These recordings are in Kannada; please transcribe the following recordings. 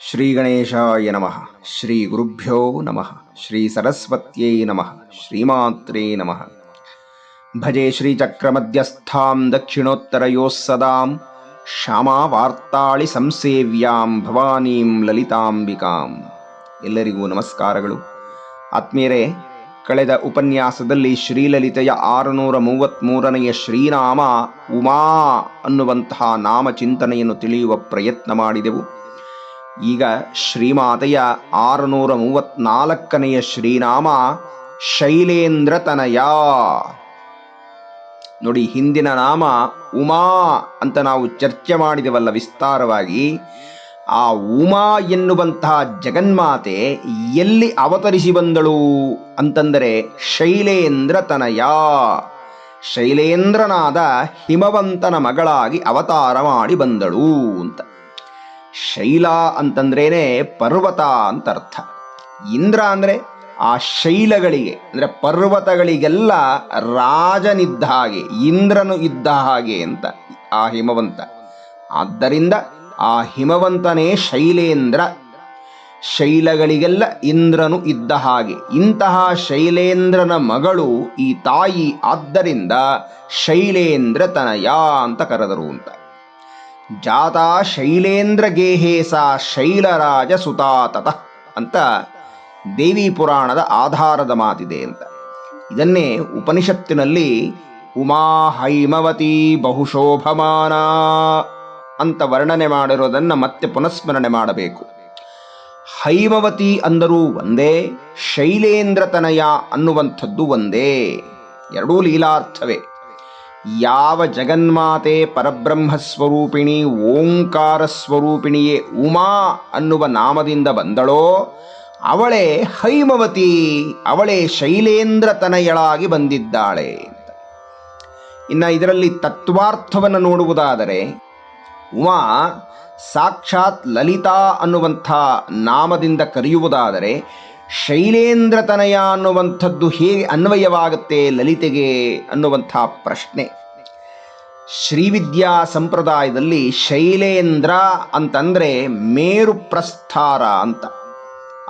ಶ್ರೀ ಗಣೇಶಾಯ ನಮಃ ಶ್ರೀ ಗುರುಭ್ಯೋ ನಮಃ ಶ್ರೀ ಸರಸ್ವತ್ಯೈ ನಮಃ ಶ್ರೀಮಾತ್ರೇ ನಮಃ ಭಜೆ ಶ್ರೀಚಕ್ರಮಧ್ಯಸ್ಥಾಂ ದಕ್ಷಿಣೋತ್ತರಯೋಃ ಸದಾಂ ಶ್ಯಾಮಾವಾರ್ತಾಳಿ ಸಂಸೇವ್ಯಾಂ ಭವಾನೀಂ ಲಲಿತಾಂಬಿಕಾಂ ಎಲ್ಲರಿಗೂ ನಮಸ್ಕಾರಗಳು. ಆತ್ಮೀಯರೇ, ಕಳೆದ ಉಪನ್ಯಾಸದಲ್ಲಿ ಶ್ರೀಲಲಿತೆಯ ಆರುನೂರ ಮೂವತ್ತ್ಮೂರನೆಯ ಶ್ರೀನಾಮ ಉಮಾ ಅನ್ನುವಂತಹ ನಾಮ ಚಿಂತನೆಯನ್ನು ತಿಳಿಯುವ ಪ್ರಯತ್ನ ಮಾಡಿದೆವು. ಈಗ ಶ್ರೀಮಾತೆಯ ಆರುನೂರ ಮೂವತ್ನಾಲ್ಕನೆಯ ಶ್ರೀನಾಮ ಶೈಲೇಂದ್ರತನಯ. ನೋಡಿ, ಹಿಂದಿನ ನಾಮ ಉಮಾ ಅಂತ ನಾವು ಚರ್ಚೆ ಮಾಡಿದೆವಲ್ಲ ವಿಸ್ತಾರವಾಗಿ. ಆ ಉಮಾ ಎನ್ನುವಂತಹ ಜಗನ್ಮಾತೆ ಎಲ್ಲಿ ಅವತರಿಸಿ ಬಂದಳು ಅಂತಂದರೆ ಶೈಲೇಂದ್ರತನಯ. ಶೈಲೇಂದ್ರನಾದ ಹಿಮವಂತನ ಮಗಳಾಗಿ ಅವತಾರ ಮಾಡಿ ಬಂದಳು ಅಂತ. ಶೈಲ ಅಂತಂದ್ರೇನೆ ಪರ್ವತ ಅಂತ ಅರ್ಥ ಇಂದ್ರ ಅಂದ್ರೆ ಆ ಶೈಲಗಳಿಗೆ, ಅಂದ್ರೆ ಪರ್ವತಗಳಿಗೆಲ್ಲ ರಾಜನಿದ್ದ ಹಾಗೆ, ಇಂದ್ರನು ಇದ್ದ ಹಾಗೆ ಅಂತ ಆ ಹಿಮವಂತ. ಆದ್ದರಿಂದ ಆ ಹಿಮವಂತನೇ ಶೈಲೇಂದ್ರ. ಶೈಲಗಳಿಗೆಲ್ಲ ಇಂದ್ರನು ಇದ್ದ ಹಾಗೆ. ಇಂತಹ ಶೈಲೇಂದ್ರನ ಮಗಳು ಈ ತಾಯಿ, ಆದ್ದರಿಂದ ಶೈಲೇಂದ್ರ ತನಯ ಅಂತ ಕರೆದರು ಅಂತ. ಜಾತ ಶೈಲೇಂದ್ರ ಗೇಹೇ ಸಾ ಶೈಲರಾಜ ಸುತಾತತ ಅಂತ ದೇವಿ ಪುರಾಣದ ಆಧಾರದ ಮಾತಿದೆ ಅಂತ. ಇದನ್ನೇ ಉಪನಿಷತ್ತಿನಲ್ಲಿ ಉಮಾ ಹೈಮವತಿ ಬಹುಶೋಭಮಾನ ಅಂತ ವರ್ಣನೆ ಮಾಡಿರೋದನ್ನು ಮತ್ತೆ ಪುನಸ್ಮರಣೆ ಮಾಡಬೇಕು. ಹೈಮವತಿ ಅಂದರೂ ಒಂದೇ, ಶೈಲೇಂದ್ರತನಯ ಅನ್ನುವಂಥದ್ದು ಒಂದೇ. ಎರಡೂ ಲೀಲಾರ್ಥವೇ. ಯಾವ ಜಗನ್ಮಾತೆ ಪರಬ್ರಹ್ಮ ಸ್ವರೂಪಿಣಿ ಓಂಕಾರ ಸ್ವರೂಪಿಣಿಯೇ ಉಮಾ ಅನ್ನುವ ನಾಮದಿಂದ ಬಂದಳೋ, ಅವಳೇ ಹೈಮವತಿ, ಅವಳೇ ಶೈಲೇಂದ್ರ ತನಯಳಾಗಿ ಬಂದಿದ್ದಾಳೆ ಅಂತ. ಇನ್ನು ಇದರಲ್ಲಿ ತತ್ವಾರ್ಥವನ್ನು ನೋಡುವುದಾದರೆ, ಉಮಾ ಸಾಕ್ಷಾತ್ ಲಲಿತಾ ಅನ್ನುವಂಥ ನಾಮದಿಂದ ಕರೆಯುವುದಾದರೆ ಶೈಲೇಂದ್ರತನಯ ಅನ್ನುವಂಥದ್ದು ಹೇಗೆ ಅನ್ವಯವಾಗುತ್ತೆ ಲಲಿತೆಗೆ ಅನ್ನುವಂಥ ಪ್ರಶ್ನೆ. ಶ್ರೀವಿದ್ಯಾ ಸಂಪ್ರದಾಯದಲ್ಲಿ ಶೈಲೇಂದ್ರ ಅಂತಂದ್ರೆ ಮೇರು ಪ್ರಸ್ಥಾರ ಅಂತ.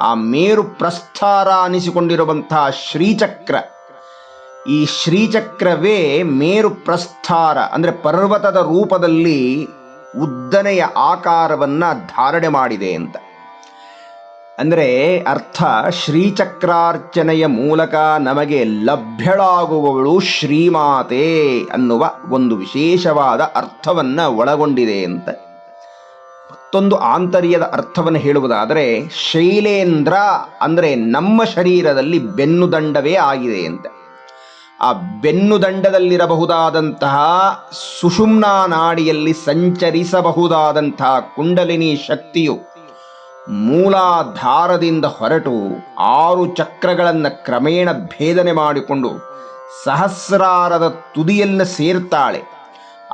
ಆ ಮೇರು ಪ್ರಸ್ಥಾರ ಅನಿಸಿಕೊಂಡಿರುವಂಥ ಶ್ರೀಚಕ್ರ. ಈ ಶ್ರೀಚಕ್ರವೇ ಮೇರು ಪ್ರಸ್ಥಾರ ಅಂದ್ರೆ ಪರ್ವತದ ರೂಪದಲ್ಲಿ ಉದ್ದನೆಯ ಆಕಾರವನ್ನು ಧಾರಣೆ ಮಾಡಿದೆ ಅಂತ. ಅಂದರೆ ಅರ್ಥ ಶ್ರೀಚಕ್ರಾರ್ಚನೆಯ ಮೂಲಕ ನಮಗೆ ಲಭ್ಯಳಾಗುವವಳು ಶ್ರೀಮಾತೆ ಅನ್ನುವ ಒಂದು ವಿಶೇಷವಾದ ಅರ್ಥವನ್ನು ಒಳಗೊಂಡಿದೆ ಅಂತ. ಮತ್ತೊಂದು ಆಂತರ್ಯದ ಅರ್ಥವನ್ನು ಹೇಳುವುದಾದರೆ ಶೈಲೇಂದ್ರ ಅಂದರೆ ನಮ್ಮ ಶರೀರದಲ್ಲಿ ಬೆನ್ನುದಂಡವೇ ಆಗಿದೆ ಅಂತ. ಆ ಬೆನ್ನುದಂಡದಲ್ಲಿರಬಹುದಾದಂತಹ ಸುಷುಮ್ನಾ ನಾಡಿಯಲ್ಲಿ ಸಂಚರಿಸಬಹುದಾದಂತಹ ಕುಂಡಲಿನಿ ಶಕ್ತಿಯು ಮೂಲಾಧಾರದಿಂದ ಹೊರಟು ಆರು ಚಕ್ರಗಳನ್ನು ಕ್ರಮೇಣ ಭೇದನೆ ಮಾಡಿಕೊಂಡು ಸಹಸ್ರಾರದ ತುದಿಯನ್ನು ಸೇರ್ತಾಳೆ.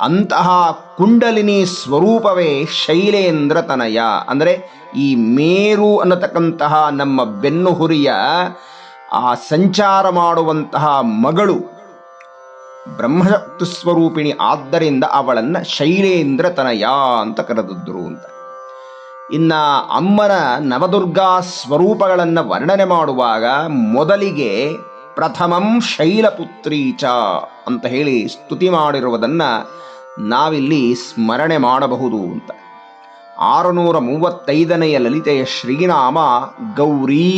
ಅಂತಹ ಕುಂಡಲಿನಿ ಸ್ವರೂಪವೇ ಶೈಲೇಂದ್ರ ತನಯ ಅಂದರೆ ಈ ಮೇರು ಅನ್ನತಕ್ಕಂತಹ ನಮ್ಮ ಬೆನ್ನುಹುರಿಯ ಆ ಸಂಚಾರ ಮಾಡುವಂತಹ ಮಗಳು ಬ್ರಹ್ಮಶಕ್ತಿ ಸ್ವರೂಪಿಣಿ ಆದ್ದರಿಂದ ಅವಳನ್ನು ಶೈಲೇಂದ್ರ ತನಯ ಅಂತ ಕರೆದಿದ್ರು ಅಂತ. ಇನ್ನ ಅಮ್ಮನ ನವದುರ್ಗಾ ಸ್ವರೂಪಗಳನ್ನು ವರ್ಣನೆ ಮಾಡುವಾಗ ಮೊದಲಿಗೆ ಪ್ರಥಮಂ ಶೈಲಪುತ್ರಿ ಚ ಅಂತ ಹೇಳಿ ಸ್ತುತಿ ಮಾಡಿರುವುದನ್ನು ನಾವಿಲ್ಲಿ ಸ್ಮರಣೆ ಮಾಡಬಹುದು ಅಂತ. ಆರುನೂರ ಮೂವತ್ತೈದನೆಯ ಲಲಿತೆಯ ಶ್ರೀನಾಮ ಗೌರಿ.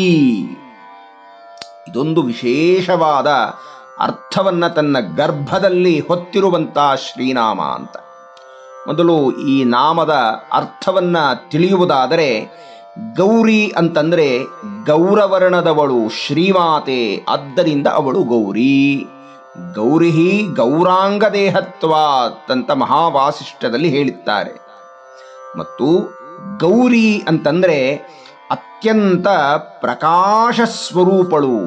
ಇದೊಂದು ವಿಶೇಷವಾದ ಅರ್ಥವನ್ನ ತನ್ನ ಗರ್ಭದಲ್ಲಿ ಹೊತ್ತಿರುವಂತಹ ಶ್ರೀನಾಮ ಅಂತ. ಮೊದಲು ಈ ನಾಮದ ಅರ್ಥವನ್ನ ತಿಳಿಯುವುದಾದರೆ ಗೌರಿ ಅಂತಂದ್ರೆ ಗೌರವರ್ಣದವಳು ಶ್ರೀಮಾತೆ, ಆದ್ದರಿಂದ ಅವಳು ಗೌರಿ. ಗೌರಿ ಗೌರಾಂಗ ಅಂತ ಮಹಾವಾಸಿಷ್ಠದಲ್ಲಿ ಹೇಳಿದ್ದಾರೆ. ಮತ್ತು ಗೌರಿ ಅಂತಂದ್ರೆ ಅತ್ಯಂತ ಪ್ರಕಾಶ ಸ್ವರೂಪಳು,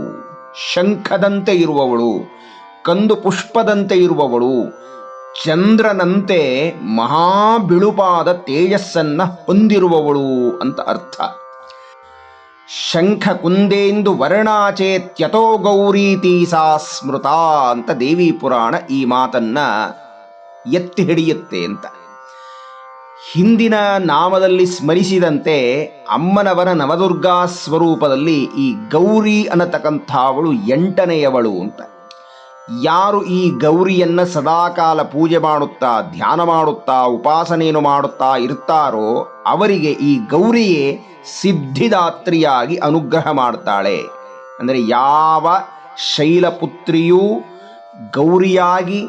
ಶಂಖದಂತೆ ಇರುವವಳು, ಕಂದು ಪುಷ್ಪದಂತೆ ಇರುವವಳು ಚಂದ್ರನಂತೆ ಮಹಾಬಿಳುಪಾದ ತೇಜಸ್ಸನ್ನ ಹೊಂದಿರುವವಳು ಅಂತ ಅರ್ಥ. ಶಂಖ ಕುಂದೇಂದು ವರ್ಣಾಚೇತ್ಯತೋ ಗೌರೀತಿ ಸಾ ಸ್ಮೃತ ಅಂತ ದೇವಿ ಪುರಾಣ ಈ ಮಾತನ್ನ ಎತ್ತಿ ಹಿಡಿಯುತ್ತೆ ಅಂತ. ಹಿಂದಿನ ನಾಮದಲ್ಲಿ ಸ್ಮರಿಸಿದಂತೆ ಅಮ್ಮನವರ ನವದುರ್ಗಾ ಸ್ವರೂಪದಲ್ಲಿ ಈ ಗೌರಿ ಅನ್ನತಕ್ಕಂಥವಳು ಎಂಟನೆಯವಳು ಅಂತ. ಯಾರು ಈ ಗೌರಿಯನ್ನು ಸದಾಕಾಲ ಪೂಜೆ ಮಾಡುತ್ತಾ, ಧ್ಯಾನ ಮಾಡುತ್ತಾ, ಉಪಾಸನೆಯನ್ನು ಮಾಡುತ್ತಾ ಇರ್ತಾರೋ ಅವರಿಗೆ ಈ ಗೌರಿಯೇ ಸಿದ್ಧಿದಾತ್ರಿಯಾಗಿ ಅನುಗ್ರಹ ಮಾಡ್ತಾಳೆ. ಅಂದರೆ ಯಾವ ಶೈಲಪುತ್ರಿಯೂ ಗೌರಿಯಾಗಿ,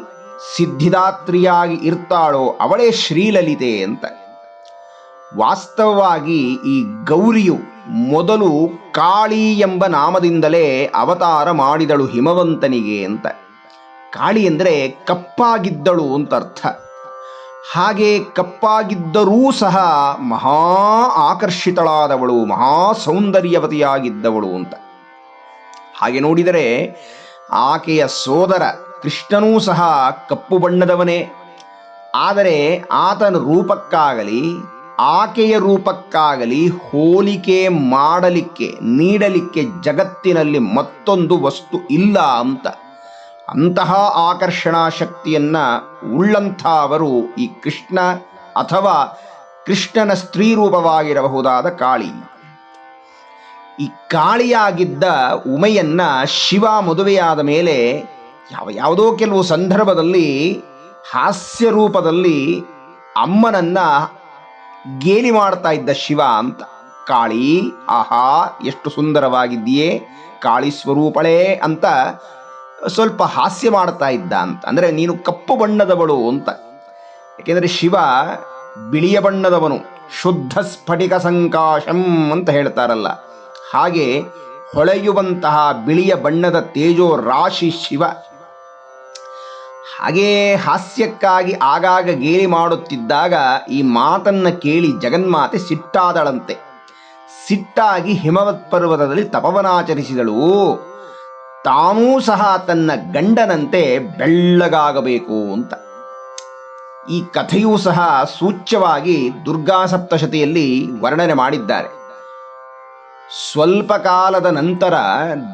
ಸಿದ್ಧಿದಾತ್ರಿಯಾಗಿ ಇರ್ತಾಳೋ ಅವಳೇ ಶ್ರೀಲಲಿತೆ ಅಂತ. ವಾಸ್ತವವಾಗಿ ಈ ಗೌರಿಯು ಮೊದಲು ಕಾಳಿ ಎಂಬ ನಾಮದಿಂದಲೇ ಅವತಾರ ಮಾಡಿದಳು ಹಿಮವಂತನಿಗೆ ಅಂತ. ಕಾಳಿ ಅಂದರೆ ಕಪ್ಪಾಗಿದ್ದಳು ಅಂತ ಅರ್ಥ. ಹಾಗೆ ಕಪ್ಪಾಗಿದ್ದರೂ ಸಹ ಮಹಾ ಆಕರ್ಷಿತಳಾದವಳು, ಮಹಾ ಸೌಂದರ್ಯವತಿಯಾಗಿದ್ದವಳು ಅಂತ. ಹಾಗೆ ನೋಡಿದರೆ ಆಕೆಯ ಸೋದರ ಕೃಷ್ಣನೂ ಸಹ ಕಪ್ಪು ಬಣ್ಣದವನೇ. ಆದರೆ ಆತನ ರೂಪಕ್ಕಾಗಲಿ, ಆಕೆಯ ರೂಪಕ್ಕಾಗಲಿ ಹೋಲಿಕೆ ಮಾಡಲಿಕ್ಕೆ, ನೀಡಲಿಕ್ಕೆ ಜಗತ್ತಿನಲ್ಲಿ ಮತ್ತೊಂದು ವಸ್ತು ಇಲ್ಲ ಅಂತ. ಅಂತಹ ಆಕರ್ಷಣಾ ಶಕ್ತಿಯನ್ನ ಉಳ್ಳಂಥವರು ಈ ಕೃಷ್ಣ ಅಥವಾ ಕೃಷ್ಣನ ಸ್ತ್ರೀ ರೂಪವಾಗಿರಬಹುದಾದ ಕಾಳಿ. ಈ ಕಾಳಿಯಾಗಿದ್ದ ಉಮೆಯನ್ನ ಶಿವ ಮದುವೆಯಾದ ಮೇಲೆ ಯಾವ ಯಾವುದೋ ಕೆಲವು ಸಂದರ್ಭದಲ್ಲಿ, ಹಾಸ್ಯ ರೂಪದಲ್ಲಿ ಅಮ್ಮನನ್ನ ಗೇಲಿ ಮಾಡ್ತಾ ಇದ್ದ ಶಿವ ಅಂತ. ಕಾಳಿ, ಆಹಾ, ಎಷ್ಟು ಸುಂದರವಾಗಿದ್ದೀಯೇ, ಕಾಳಿ ಸ್ವರೂಪಳೇ ಅಂತ ಸ್ವಲ್ಪ ಹಾಸ್ಯ ಮಾಡ್ತಾ ಇದ್ದ ಅಂತ. ಅಂದರೆ ನೀನು ಕಪ್ಪು ಬಣ್ಣದವಳು ಅಂತ. ಯಾಕೆಂದರೆ ಶಿವ ಬಿಳಿಯ ಬಣ್ಣದವನು, ಶುದ್ಧ ಸ್ಫಟಿಕ ಸಂಕಾಶಂ ಅಂತ ಹೇಳ್ತಾರಲ್ಲ. ಹಾಗೆ ಹೊಳೆಯುವಂತಹ ಬಿಳಿಯ ಬಣ್ಣದ ತೇಜೋ ರಾಶಿ ಶಿವ. ಹಾಗೇ ಹಾಸ್ಯಕ್ಕಾಗಿ ಆಗಾಗ ಗೇಲಿ ಮಾಡುತ್ತಿದ್ದಾಗ ಈ ಮಾತನ್ನ ಕೇಳಿ ಜಗನ್ಮಾತೆ ಸಿಟ್ಟಾದಳಂತೆ. ಸಿಟ್ಟಾಗಿ ಹಿಮವತ್ ಪರ್ವತದಲ್ಲಿ ತಪವನಾಚರಿಸಿದಳು. ತಾನೂ ಸಹ ತನ್ನ ಗಂಡನಂತೆ ಬೆಳ್ಳಗಾಗಬೇಕು ಅಂತ. ಈ ಕಥೆಯೂ ಸಹ ಸೂಚ್ಯವಾಗಿ ದುರ್ಗಾ ಸಪ್ತಶತಿಯಲ್ಲಿ ವರ್ಣನೆ ಮಾಡಿದ್ದಾರೆ. ಸ್ವಲ್ಪ ಕಾಲದ ನಂತರ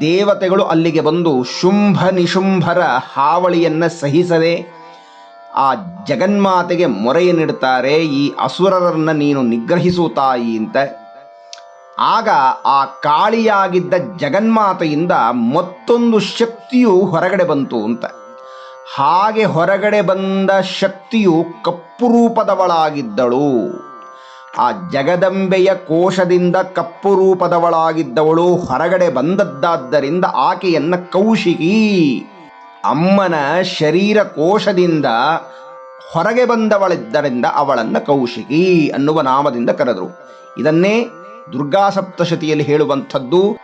ದೇವತೆಗಳು ಅಲ್ಲಿಗೆ ಬಂದು ಶುಂಭ ನಿಶುಂಭರ ಹಾವಳಿಯನ್ನ ಸಹಿಸದೆ ಆ ಜಗನ್ಮಾತೆಗೆ ಮೊರೆಯನ್ನಿಡ್ತಾರೆ ಈ ಅಸುರರನ್ನ ನೀನು ನಿಗ್ರಹಿಸು ತಾಯಿ ಅಂತ ಆಗ ಆ ಕಾಳಿಯಾಗಿದ್ದ ಜಗನ್ಮಾತೆಯಿಂದ ಮತ್ತೊಂದು ಶಕ್ತಿಯು ಹೊರಗಡೆ ಬಂತು ಅಂತ. ಹಾಗೆ ಹೊರಗಡೆ ಬಂದ ಶಕ್ತಿಯು ಕಪ್ಪು ರೂಪದವಳಾಗಿದ್ದಳು ಆ ಜಗದಂಬೆಯ ಕೋಶದಿಂದ ಕಪ್ಪು ರೂಪದವಳಾಗಿದ್ದವಳು ಹೊರಗಡೆ ಬಂದದ್ದಾದ್ದರಿಂದ ಆಕೆಯನ್ನ ಕೌಶಿಕಿ, ಅಮ್ಮನ ಶರೀರ ಕೋಶದಿಂದ ಹೊರಗೆ ಬಂದವಳಿದ್ದರಿಂದ ಅವಳನ್ನ ಕೌಶಿಕಿ ಅನ್ನುವ ನಾಮದಿಂದ ಕರೆದರು. ಇದನ್ನೇ ದುರ್ಗಾ ಸಪ್ತಶತಿಯಲ್ಲಿ ಹೇಳುವಂಥದ್ದು,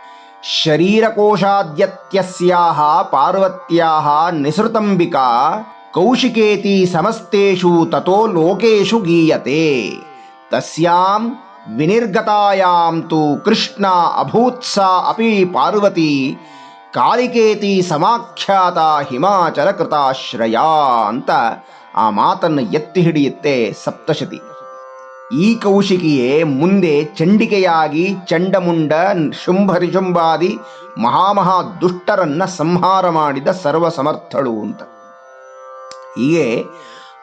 ಶರೀರಕೋಶಾದ್ಯತ್ಯಸ್ಯಾಹ ಪಾರ್ವತ್ಯಾಹ ನಿಸೃತಂಬಿಕಾ ಕೌಶಿಕೇತಿ ಸಮಸ್ತೇಷು ತಥೋ ಲೋಕೇಶು ಗೀಯತೆ. ತಸ್ಯಾಂ ವಿನಿರ್ಗತಾಯಾಂ ತು ಕೃಷ್ಣ ಅಭೂತ್ಸ ಅಪಿ ಪಾರ್ವತಿ ಕಾಲಿಕೇತಿ ಸಮಾಖ್ಯಾತ ಹಿಮಾಚಲ ಕೃತಾಶ್ರಯ ಅಂತ ಆ ಮಾತನ್ನು ಎತ್ತಿ ಹಿಡಿಯುತ್ತೆ ಸಪ್ತಶತಿ. ಈ ಕೌಶಿಕಿಯೇ ಮುಂದೆ ಚಂಡಿಕೆಯಾಗಿ ಚಂಡಮುಂಡ, ಶುಂಭರಿಶುಂಭಾದಿ, ಮಹಾಮಹಾ ದುಷ್ಟರನ್ನ ಸಂಹಾರ ಮಾಡಿದ ಸರ್ವಸಮರ್ಥಳು ಅಂತ. ಹೀಗೆ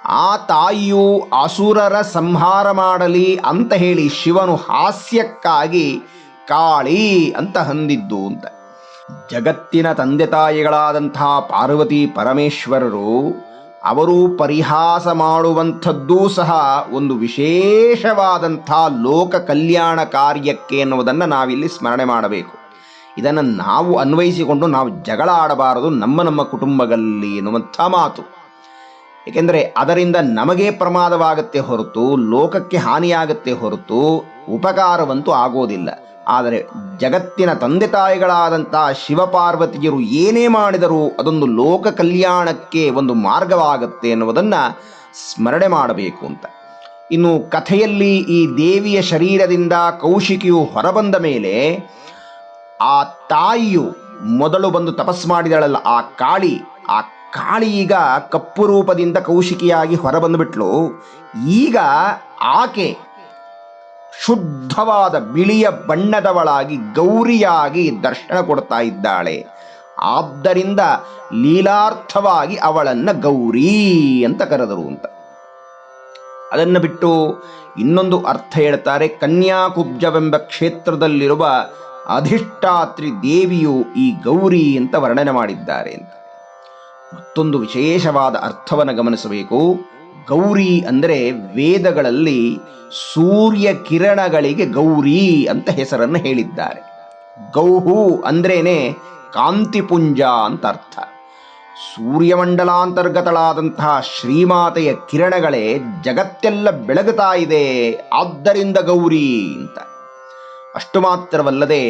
ಆ ತಾಯಿಯು ಅಸುರರ ಸಂಹಾರ ಮಾಡಲಿ ಅಂತ ಹೇಳಿ ಶಿವನು ಹಾಸ್ಯಕ್ಕಾಗಿ ಕಾಳಿ ಅಂತ ಹಂದಿದ್ದು ಅಂತ. ಜಗತ್ತಿನ ತಂದೆ ತಾಯಿಗಳಾದಂತಹ ಪಾರ್ವತಿ ಪರಮೇಶ್ವರರು ಅವರು ಪರಿಹಾಸ ಮಾಡುವಂಥದ್ದೂ ಸಹ ಒಂದು ವಿಶೇಷವಾದಂಥ ಲೋಕ ಕಲ್ಯಾಣ ಕಾರ್ಯಕ್ಕೆ ಎನ್ನುವುದನ್ನು ನಾವಿಲ್ಲಿ ಸ್ಮರಣೆ ಮಾಡಬೇಕು. ಇದನ್ನು ನಾವು ಅನ್ವಯಿಸಿಕೊಂಡು ನಾವು ಜಗಳ ಆಡಬಾರದು ನಮ್ಮ ನಮ್ಮ ಕುಟುಂಬಗಳಲ್ಲಿ ಎನ್ನುವಂಥ ಮಾತು. ಏಕೆಂದರೆ ಅದರಿಂದ ನಮಗೆ ಪ್ರಮಾದವಾಗುತ್ತೆ ಹೊರತು, ಲೋಕಕ್ಕೆ ಹಾನಿಯಾಗುತ್ತೆ ಹೊರತು ಉಪಕಾರವಂತೂ ಆಗೋದಿಲ್ಲ. ಆದರೆ ಜಗತ್ತಿನ ತಂದೆ ತಾಯಿಗಳಾದಂಥ ಶಿವಪಾರ್ವತಿಯರು ಏನೇ ಮಾಡಿದರೂ ಅದೊಂದು ಲೋಕ ಕಲ್ಯಾಣಕ್ಕೆ ಒಂದು ಮಾರ್ಗವಾಗುತ್ತೆ ಎನ್ನುವುದನ್ನು ಸ್ಮರಣೆ ಮಾಡಬೇಕು ಅಂತ. ಇನ್ನು ಕಥೆಯಲ್ಲಿ ಈ ದೇವಿಯ ಶರೀರದಿಂದ ಕೌಶಿಕಿಯು ಹೊರಬಂದ ಮೇಲೆ ಆ ತಾಯಿಯು ಮೊದಲು ಬಂದು ತಪಸ್ ಮಾಡಿದಳಲ್ಲ, ಆ ಕಾಳಿ ಆ ಕಾಳಿ ಈಗ ಕಪ್ಪು ರೂಪದಿಂದ ಕೌಶಿಕಿಯಾಗಿ ಹೊರಬಂದುಬಿಟ್ಲು. ಈಗ ಆಕೆ ಶುದ್ಧವಾದ ಬಿಳಿಯ ಬಣ್ಣದವಳಾಗಿ ಗೌರಿಯಾಗಿ ದರ್ಶನ ಕೊಡ್ತಾ ಇದ್ದಾಳೆ. ಆದ್ದರಿಂದ ಲೀಲಾರ್ಥವಾಗಿ ಅವಳನ್ನ ಗೌರಿ ಅಂತ ಕರೆದರು ಅಂತ. ಅದನ್ನು ಬಿಟ್ಟು ಇನ್ನೊಂದು ಅರ್ಥ ಹೇಳ್ತಾರೆ. ಕನ್ಯಾಕುಬ್ಜವೆಂಬ ಕ್ಷೇತ್ರದಲ್ಲಿರುವ ಅಧಿಷ್ಠಾತ್ರಿ ದೇವಿಯು ಈ ಗೌರಿ ಅಂತ ವರ್ಣನೆ ಮಾಡಿದ್ದಾರೆ ಅಂತ. ಮತ್ತೊಂದು ವಿಶೇಷವಾದ ಅರ್ಥವನ್ನು ಗಮನಿಸಬೇಕು. ಗೌರಿ ಅಂದರೆ ವೇದಗಳಲ್ಲಿ ಸೂರ್ಯ ಕಿರಣಗಳಿಗೆ ಗೌರಿ ಅಂತ ಹೆಸರನ್ನು ಹೇಳಿದ್ದಾರೆ. ಗೌಹು ಅಂದ್ರೇನೆ ಕಾಂತಿಪುಂಜ ಅಂತ ಅರ್ಥ. ಸೂರ್ಯಮಂಡಲಾಂತರ್ಗತಳಾದಂತಹ ಶ್ರೀಮಾತೆಯ ಕಿರಣಗಳೇ ಜಗತ್ತೆಲ್ಲ ಬೆಳಗುತ್ತಾ ಇದೆ, ಆದ್ದರಿಂದ ಗೌರಿ ಅಂತ. ಅಷ್ಟು ಮಾತ್ರವಲ್ಲದೆ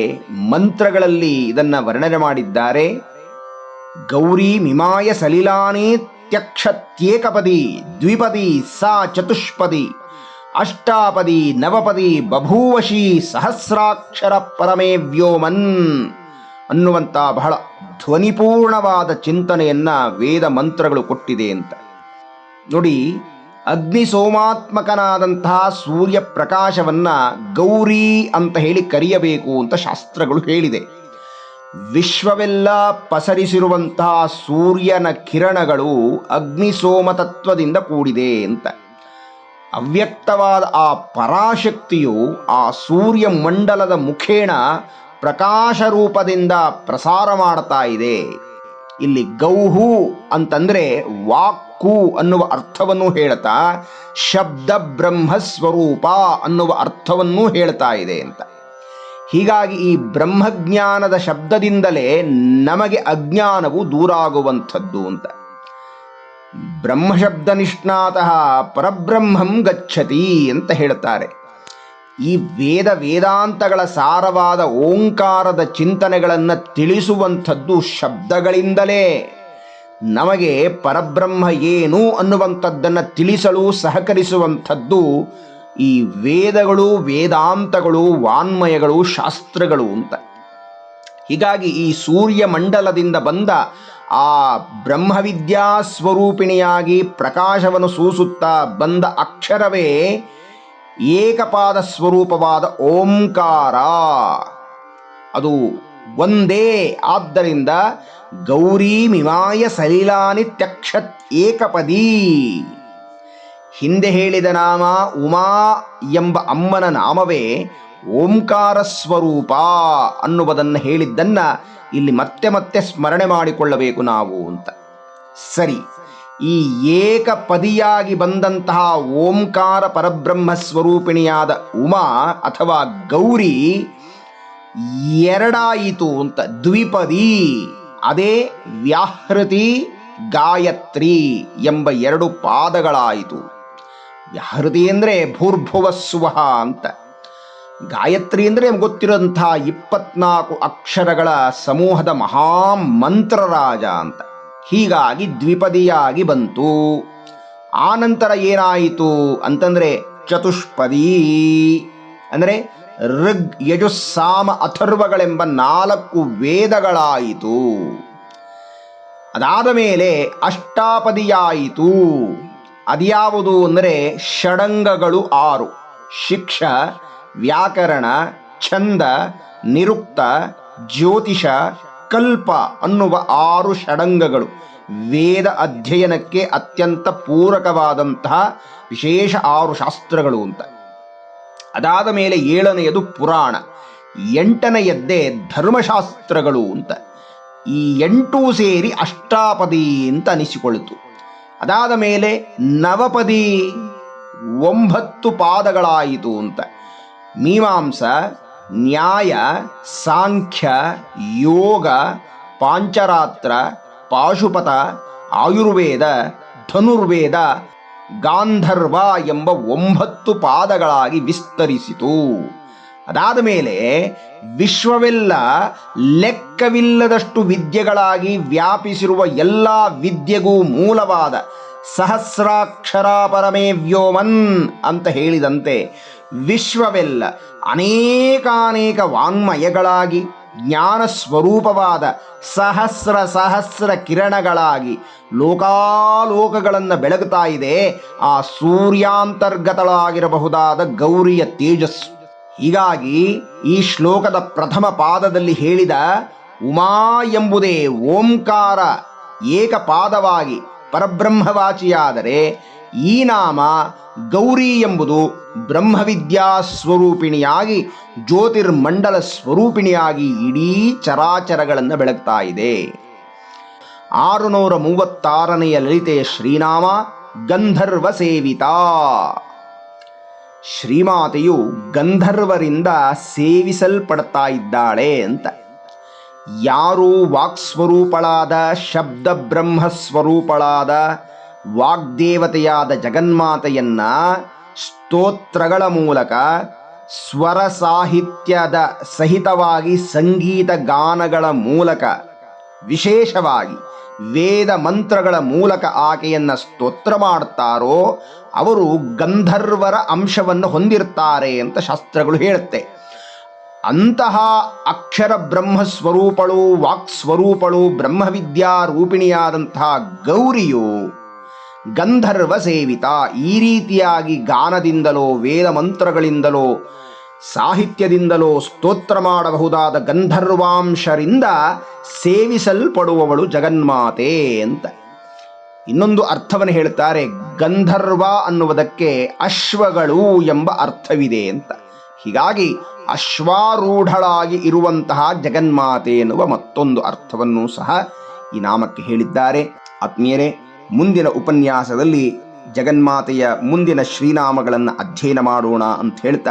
ಮಂತ್ರಗಳಲ್ಲಿ ಇದನ್ನು ವರ್ಣನೆ ಮಾಡಿದ್ದಾರೆ. ಗೌರಿ ಮಿಮಾಯ ಸಲಿಲಾನಿ ತ್ಯಕ್ಷತ್ಯೇಕಪದಿ ದ್ವಿಪದಿ, ಸಾ ಚತುಷ್ಪದಿ, ಅಷ್ಟಾಪದಿ, ನವಪದಿ, ಬಭೂವಶಿ, ಸಹಸ್ರಾಕ್ಷರ ಪರಮೇ ವ್ಯೋಮನ್ ಅನ್ನುವಂಥ ಬಹಳ ಧ್ವನಿಪೂರ್ಣವಾದ ಚಿಂತನೆಯನ್ನ ವೇದ ಮಂತ್ರಗಳು ಕೊಟ್ಟಿದೆ ಅಂತ. ನೋಡಿ, ಅಗ್ನಿ ಸೋಮಾತ್ಮಕನಾದಂತಹ ಸೂರ್ಯ ಪ್ರಕಾಶವನ್ನ ಗೌರಿ ಅಂತ ಹೇಳಿ ಕರೆಯಬೇಕು ಅಂತ ಶಾಸ್ತ್ರಗಳು ಹೇಳಿದೆ. ವಿಶ್ವವೆಲ್ಲ ಪಸರಿಸಿರುವಂತಹ ಸೂರ್ಯನ ಕಿರಣಗಳು ಅಗ್ನಿಸೋಮ ತತ್ವದಿಂದ ಕೂಡಿದೆ ಅಂತ. ಅವ್ಯಕ್ತವಾದ ಆ ಪರಾಶಕ್ತಿಯು ಆ ಸೂರ್ಯ ಮಂಡಲದ ಮುಖೇಣ ಪ್ರಕಾಶ ರೂಪದಿಂದ ಪ್ರಸಾರ ಮಾಡ್ತಾ ಇದೆ. ಇಲ್ಲಿ ಗೌಹು ಅಂತಂದ್ರೆ ವಾಕ್ಕು ಅನ್ನುವ ಅರ್ಥವನ್ನು ಹೇಳ್ತಾ, ಶಬ್ದ ಬ್ರಹ್ಮ ಸ್ವರೂಪ ಅನ್ನುವ ಅರ್ಥವನ್ನು ಹೇಳ್ತಾ ಇದೆ ಅಂತ. ಹೀಗಾಗಿ ಈ ಬ್ರಹ್ಮಜ್ಞಾನದ ಶಬ್ದದಿಂದಲೇ ನಮಗೆ ಅಜ್ಞಾನವು ದೂರ ಆಗುವಂಥದ್ದು ಅಂತ. ಬ್ರಹ್ಮಶಬ್ದ ನಿಷ್ಣಾತಃ ಪರಬ್ರಹ್ಮಂ ಗಚ್ಚತಿ ಅಂತ ಹೇಳ್ತಾರೆ. ಈ ವೇದ ವೇದಾಂತಗಳ ಸಾರವಾದ ಓಂಕಾರದ ಚಿಂತನೆಗಳನ್ನು ತಿಳಿಸುವಂಥದ್ದು ಶಬ್ದಗಳಿಂದಲೇ. ನಮಗೆ ಪರಬ್ರಹ್ಮ ಏನು ಅನ್ನುವಂಥದ್ದನ್ನು ತಿಳಿಸಲು ಸಹಕರಿಸುವಂಥದ್ದು ಈ ವೇದಗಳು, ವೇದಾಂತಗಳು, ವಾನ್ಮಯಗಳು, ಶಾಸ್ತ್ರಗಳು ಅಂತ. ಹೀಗಾಗಿ ಈ ಸೂರ್ಯ ಮಂಡಲದಿಂದ ಬಂದ ಆ ಬ್ರಹ್ಮವಿದ್ಯಾ ಸ್ವರೂಪಿಣಿಯಾಗಿ ಪ್ರಕಾಶವನ್ನು ಸೂಸುತ್ತಾ ಬಂದ ಅಕ್ಷರವೇ ಏಕಪಾದ ಸ್ವರೂಪವಾದ ಓಂಕಾರ. ಅದು ಒಂದೇ. ಆದ್ದರಿಂದ ಗೌರಿ ಮಿಮಾಯ ಸಲೀಲಾನಿತ್ಯಕ್ಷ ಏಕಪದಿ. ಹಿಂದೆ ಹೇಳಿದ ನಾಮ ಉಮಾ ಎಂಬ ಅಮ್ಮನ ನಾಮವೇ ಓಂಕಾರ ಸ್ವರೂಪ ಅನ್ನುವುದನ್ನು ಹೇಳಿದ್ದನ್ನ ಇಲ್ಲಿ ಮತ್ತೆ ಮತ್ತೆ ಸ್ಮರಣೆ ಮಾಡಿಕೊಳ್ಳಬೇಕು ನಾವು ಅಂತ. ಸರಿ, ಈ ಏಕಪದಿಯಾಗಿ ಬಂದಂತಹ ಓಂಕಾರ ಪರಬ್ರಹ್ಮ ಸ್ವರೂಪಿಣಿಯಾದ ಉಮಾ ಅಥವಾ ಗೌರಿ ಎರಡಾಯಿತು ಅಂತ. ದ್ವಿಪದಿ, ಅದೇ ವ್ಯಾಹೃತಿ, ಗಾಯತ್ರಿ ಎಂಬ ಎರಡು ಪಾದಗಳಾಯಿತು. ವ್ಯಾಹೃತಿ ಅಂದರೆ ಭೂರ್ಭುವಸ್ಸುವಹ ಅಂತ. ಗಾಯತ್ರಿ ಅಂದರೆ ಗೊತ್ತಿರೋಂಥ ಇಪ್ಪತ್ನಾಲ್ಕು ಅಕ್ಷರಗಳ ಸಮೂಹದ ಮಹಾಮಂತ್ರರಾಜ ಅಂತ. ಹೀಗಾಗಿ ದ್ವಿಪದಿಯಾಗಿ ಬಂತು. ಆನಂತರ ಏನಾಯಿತು ಅಂತಂದ್ರೆ ಚತುಷ್ಪದಿ ಅಂದರೆ ಋಗ್ ಯಜುಸ್ಸಾಮ ಅಥರ್ವಗಳೆಂಬ ನಾಲ್ಕು ವೇದಗಳಾಯಿತು. ಅದಾದ ಮೇಲೆ ಅಷ್ಟಾಪದಿಯಾಯಿತು. ಅದ್ಯಾವುದು ಅಂದರೆ ಷಡಂಗಗಳು ಆರು. ಶಿಕ್ಷ, ವ್ಯಾಕರಣ, ಛಂದ, ನಿರುಕ್ತ, ಜ್ಯೋತಿಷ, ಕಲ್ಪ ಅನ್ನುವ ಆರು ಷಡಂಗಗಳು. ವೇದ ಅಧ್ಯಯನಕ್ಕೆ ಅತ್ಯಂತ ಪೂರಕವಾದಂತಹ ವಿಶೇಷ ಆರು ಶಾಸ್ತ್ರಗಳು ಅಂತ. ಅದಾದ ಮೇಲೆ ಏಳನೆಯದು ಪುರಾಣ. ಎಂಟನೆಯದ್ದೇ ಧರ್ಮಶಾಸ್ತ್ರಗಳು ಅಂತ. ಈ ಎಂಟೂ ಸೇರಿ ಅಷ್ಟಾಪದಿ ಅಂತ ಅನಿಸಿಕೊಳ್ತು ಅದಾದ ಮೇಲೆ ನವಪದಿ ಒಂಬತ್ತು ಪಾದಗಳಾಯಿತು ಅಂತ. ಮೀಮಾಂಸ, ನ್ಯಾಯ, ಸಾಂಖ್ಯ, ಯೋಗ, ಪಾಂಚರಾತ್ರ, ಪಾಶುಪತ, ಆಯುರ್ವೇದ, ಧನುರ್ವೇದ, ಗಾಂಧರ್ವ ಎಂಬ ಒಂಬತ್ತು ಪಾದಗಳಾಗಿ ವಿಸ್ತರಿಸಿತು. ಅದಾದ ಮೇಲೆ ವಿಶ್ವವೆಲ್ಲ ಲೆಕ್ಕವಿಲ್ಲದಷ್ಟು ವಿದ್ಯೆಗಳಾಗಿ ವ್ಯಾಪಿಸಿರುವ ಎಲ್ಲ ವಿದ್ಯೆಗೂ ಮೂಲವಾದ ಸಹಸ್ರಾಕ್ಷರ ಪರಮೇ ವ್ಯೋಮನ್ ಅಂತ ಹೇಳಿದಂತೆ ವಿಶ್ವವೆಲ್ಲ ಅನೇಕಾನೇಕ ವಾಂಗ್ಮಯಗಳಾಗಿ ಜ್ಞಾನ ಸ್ವರೂಪವಾದ ಸಹಸ್ರ ಸಹಸ್ರ ಕಿರಣಗಳಾಗಿ ಲೋಕಾಲೋಕಗಳನ್ನು ಬೆಳಗುತ್ತಾ ಇದೆ. ಆ ಸೂರ್ಯಾಂತರ್ಗತಳಾಗಿರಬಹುದಾದ ಗೌರಿಯ ತೇಜಸ್ಸು. ಹೀಗಾಗಿ ಈ ಶ್ಲೋಕದ ಪ್ರಥಮ ಪಾದದಲ್ಲಿ ಹೇಳಿದ ಉಮಾ ಎಂಬುದೇ ಓಂಕಾರ ಏಕಪಾದವಾಗಿ ಪರಬ್ರಹ್ಮವಾಚಿಯಾದರೆ ಈ ನಾಮ ಗೌರಿ ಎಂಬುದು ಬ್ರಹ್ಮವಿದ್ಯಾ ಸ್ವರೂಪಿಣಿಯಾಗಿ ಜ್ಯೋತಿರ್ಮಂಡಲ ಸ್ವರೂಪಿಣಿಯಾಗಿ ಇಡೀ ಚರಾಚರಗಳನ್ನು ಬೆಳಗ್ತಾ ಇದೆ. ಆರುನೂರ ಮೂವತ್ತಾರನೆಯ ಲಲಿತೆಯ ಶ್ರೀನಾಮ ಗಂಧರ್ವ ಸೇವಿತಾ. ಶ್ರೀಮಾತೆಯು ಗಂಧರ್ವರಿಂದ ಸೇವಿಸಲ್ಪಡ್ತಾ ಇದ್ದಾಳೆ ಅಂತ. ಯಾರು ವಾಕ್ಸ್ವರೂಪಳಾದ ಶಬ್ದ ಬ್ರಹ್ಮ ಸ್ವರೂಪಳಾದ ವಾಗ್ದೇವತೆಯಾದ ಜಗನ್ಮಾತೆಯನ್ನ ಸ್ತೋತ್ರಗಳ ಮೂಲಕ ಸ್ವರ ಸಾಹಿತ್ಯದ ಸಹಿತವಾಗಿ ಸಂಗೀತ ಗಾನಗಳ ಮೂಲಕ ವಿಶೇಷವಾಗಿ ವೇದ ಮಂತ್ರಗಳ ಮೂಲಕ ಆಕೆಯನ್ನು ಸ್ತೋತ್ರ ಮಾಡ್ತಾರೋ ಅವರು ಗಂಧರ್ವರ ಅಂಶವನ್ನು ಹೊಂದಿರ್ತಾರೆ ಅಂತ ಶಾಸ್ತ್ರಗಳು ಹೇಳುತ್ತೆ. ಅಂತಹ ಅಕ್ಷರ ಬ್ರಹ್ಮ ಸ್ವರೂಪಳು ವಾಕ್ ಸ್ವರೂಪಳು ಬ್ರಹ್ಮವಿದ್ಯಾ ರೂಪಿಣಿಯಾದಂತಹ ಗೌರಿಯು ಗಂಧರ್ವ ಸೇವಿತ. ಈ ರೀತಿಯಾಗಿ ಗಾನದಿಂದಲೋ, ವೇದ ಮಂತ್ರಗಳಿಂದಲೋ ಸಾಹಿತ್ಯದಿಂದಲೋ ಸ್ತೋತ್ರ ಮಾಡಬಹುದಾದ ಗಂಧರ್ವಾಂಶರಿಂದ ಸೇವಿಸಲ್ಪಡುವವಳು ಜಗನ್ಮಾತೆ ಅಂತ. ಇನ್ನೊಂದು ಅರ್ಥವನ್ನು ಹೇಳುತ್ತಾರೆ, ಗಂಧರ್ವ ಅನ್ನುವುದಕ್ಕೆ ಅಶ್ವಗಳು ಎಂಬ ಅರ್ಥವಿದೆ ಅಂತ. ಹೀಗಾಗಿ ಅಶ್ವಾರೂಢಳಾಗಿ ಇರುವಂತಹ ಜಗನ್ಮಾತೆ ಎನ್ನುವ ಮತ್ತೊಂದು ಅರ್ಥವನ್ನು ಸಹ ಈ ನಾಮಕ್ಕೆ ಹೇಳಿದ್ದಾರೆ. ಆತ್ಮೀಯರೇ, ಮುಂದಿನ ಉಪನ್ಯಾಸದಲ್ಲಿ ಜಗನ್ಮಾತೆಯ ಮುಂದಿನ ಶ್ರೀನಾಮಗಳನ್ನು ಅಧ್ಯಯನ ಮಾಡೋಣ ಅಂತ ಹೇಳ್ತಾ